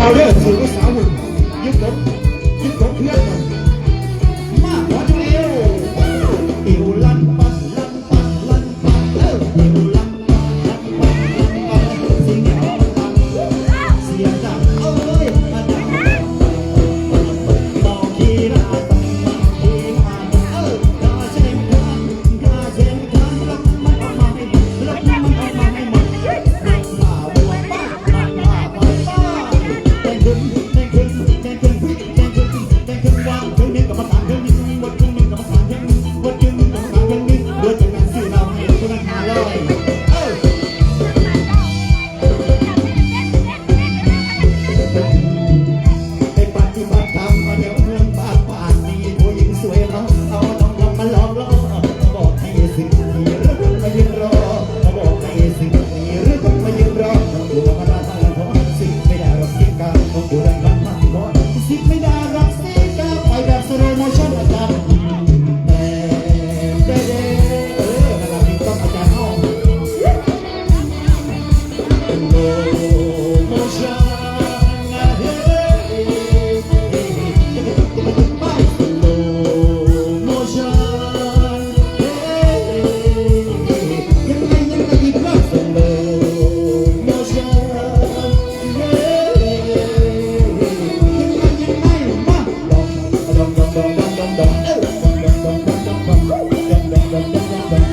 เราเลิกสู่ลูกสายุ่งยึดรถยึดรถเพื่อน Transformation of that.